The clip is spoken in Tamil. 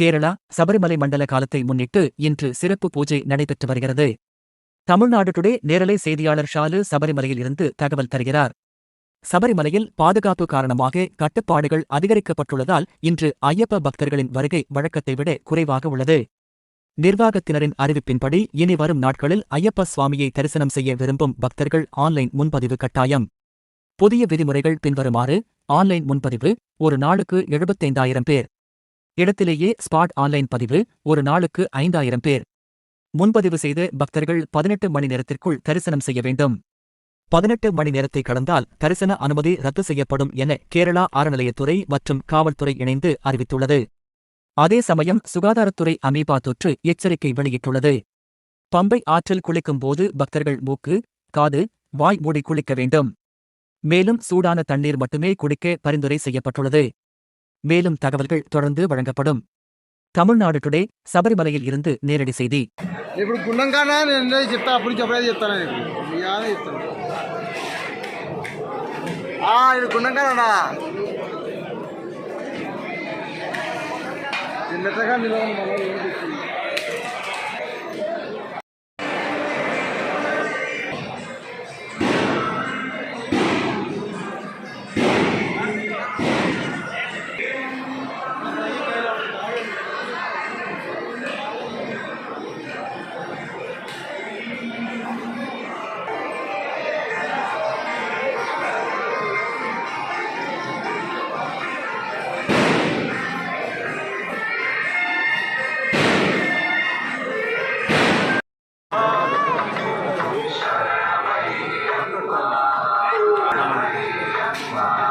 கேரளா சபரிமலை மண்டல காலத்தை முன்னிட்டு இன்று சிறப்பு பூஜை நடைபெற்று வருகிறது. தமிழ்நாடு டுடே நேரலை செய்தியாளர் ஷாலு சபரிமலையில் இருந்து தகவல் தருகிறார். சபரிமலையில் பாதுகாப்பு காரணமாக கட்டுப்பாடுகள் அதிகரிக்கப்பட்டுள்ளதால் இன்று ஐயப்ப பக்தர்களின் வருகை வழக்கத்தை விட குறைவாக உள்ளது. நிர்வாகத்தினரின் அறிவிப்பின்படி இனி வரும் நாட்களில் ஐயப்ப சுவாமியை தரிசனம் செய்ய விரும்பும் பக்தர்கள் ஆன்லைன் முன்பதிவு கட்டாயம். புதிய விதிமுறைகள் பின்வருமாறு ஆன்லைன் முன்பதிவு ஒரு நாளுக்கு எழுபத்தைந்தாயிரம் பேர். இடத்திலேயே ஸ்பாட் ஆன்லைன் பதிவு ஒரு நாளுக்கு ஐந்தாயிரம் பேர். முன்பதிவு செய்து பக்தர்கள் பதினெட்டு மணி நேரத்திற்குள் தரிசனம் செய்ய வேண்டும். பதினெட்டு மணி நேரத்தை கடந்தால் தரிசன அனுமதி ரத்து செய்யப்படும் என கேரளா அறநிலையத்துறை மற்றும் காவல்துறை இணைந்து அறிவித்துள்ளது. அதே சமயம் சுகாதாரத்துறை அமீபா தொற்று எச்சரிக்கை வெளியிட்டுள்ளது. பம்பை ஆற்றில் குளிக்கும் போது பக்தர்கள் மூக்கு காது வாய் மூடி குளிக்க வேண்டும். மேலும் சூடான தண்ணீர் மட்டுமே குடிக்க பரிந்துரை செய்யப்பட்டுள்ளது. மேலும் தகவல்கள் தொடர்ந்து வழங்கப்படும் தமிழ்நாடு டுடே சபரிமலையில் இருந்து நேரடி செய்தி ఇప్పుడు గుండంగానే నేను చెప్తా అప్పుడు చెప్పలేదు చెప్తాను నీకు యాదే చెప్తాను ఆ, ఇది గుండంగానా చిన్నగా నిలవని మనం ఏం చెప్తుంది 啊